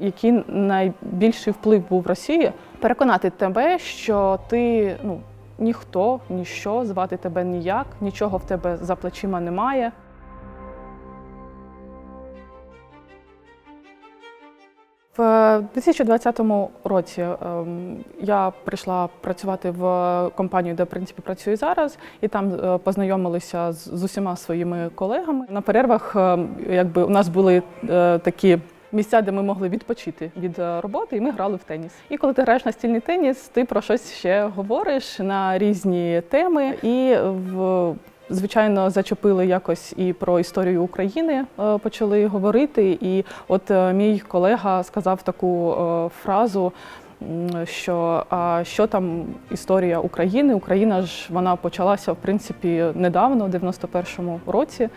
Який найбільший вплив був в Росії переконати тебе, що ти ну ніхто, ніщо, звати тебе ніяк, нічого в тебе за плечима немає. В 2020 році ем, я прийшла працювати в компанію, де в принципі працюю зараз, і там е, познайомилися з, з усіма своїми колегами. На перервах, ем, якби у нас були е, такі. Місця, де ми могли відпочити від е, роботи, і ми грали в теніс. І коли ти граєш настільний теніс, ти про щось ще говориш на різні теми. І в звичайно зачепили якось і про історію України, е, почали говорити. І от е, мій колега сказав таку е, фразу. Що а що там історія України? Україна ж вона почалася в принципі недавно, в 91-му році,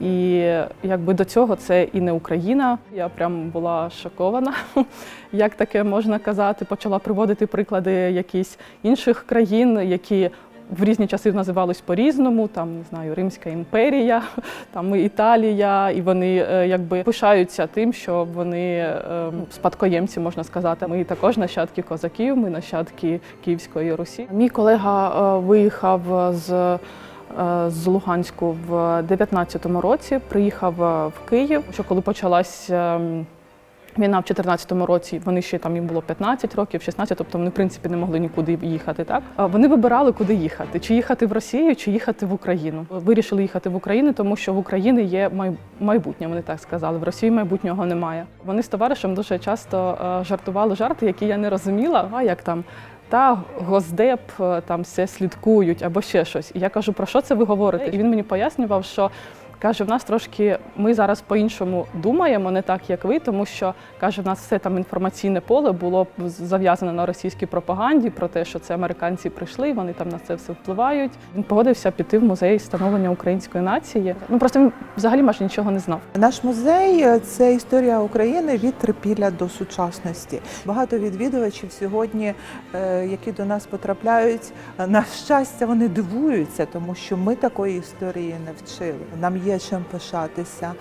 і якби до цього це і не Україна. Я прям була шокована, як таке можна казати. Почала приводити приклади якісь інших країн, які в різні часи називались по-різному, там не знаю, Римська імперія, там Італія, і вони е, якби пишаються тим, що вони е, спадкоємці, можна сказати. Ми також нащадки козаків, ми нащадки Київської Русі. Мій колега е, виїхав з. е, З Луганську в 19-му році приїхав в Київ. Що коли почалась ем, Війна в 2014 році, вони ще там їм було 15 років, 16, тобто вони в принципі не могли нікуди їхати. Так вони вибирали, куди їхати: чи їхати в Росію, чи їхати в Україну. Вирішили їхати в Україну, тому що в Україні є май- майбутнє. Вони так сказали. В Росії майбутнього немає. Вони з товаришем дуже часто е, жартували жарти, які я не розуміла. А як там? Та госдеп е, там все слідкують або ще щось. І я кажу, про що це ви говорите? І він мені пояснював, що Каже, в нас трошки ми зараз по-іншому думаємо, не так як ви, тому що каже, в нас все там інформаційне поле було зав'язане на російській пропаганді про те, що це американці прийшли, вони там на це все впливають. Він погодився піти в музей становлення української нації. Ну просто він взагалі майже нічого не знав. Наш музей е, це історія України від трипілля до сучасності. Багато відвідувачів сьогодні, е, які до нас потрапляють, е, на щастя, вони дивуються, тому що ми такої історії не вчили. Нам є чим пишатися,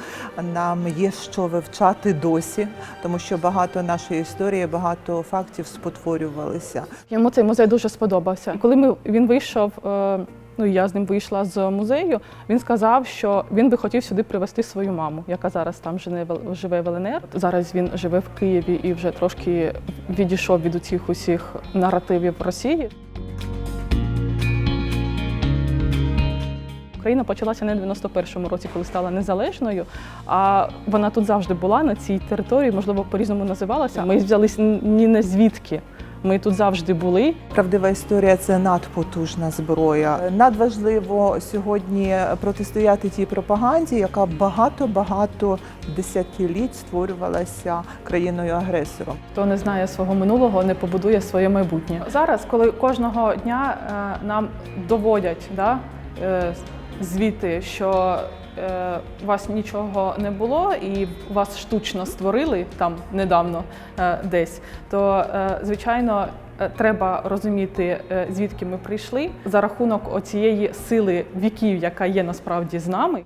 нам є що вивчати досі, тому що багато нашої історії, багато фактів спотворювалися. Йому цей музей дуже сподобався. Коли ми він вийшов. е, Ну, я з ним вийшла з музею. Він сказав, що він би хотів сюди привезти свою маму, яка зараз там живе в ЛНР. Зараз він живе в Києві і вже трошки відійшов від усіх усіх наративів Росії. Україна почалася не в 91-му році, коли стала незалежною, а вона тут завжди була на цій території, можливо, по-різному називалася. Ми взялись ні не звідки. Ми тут завжди були. Правдива історія це надпотужна зброя. Надважливо сьогодні протистояти тій пропаганді, яка багато-багато десятиліть створювалася країною-агресором. Хто не знає свого минулого, не побудує своє майбутнє. Зараз, коли кожного дня е, нам доводять да, е, звіти, що е, вас нічого не було і вас штучно створили там недавно е, десь, то е, звичайно. е, Треба розуміти, е, звідки ми прийшли за рахунок оцієї сили віків, яка є насправді з нами.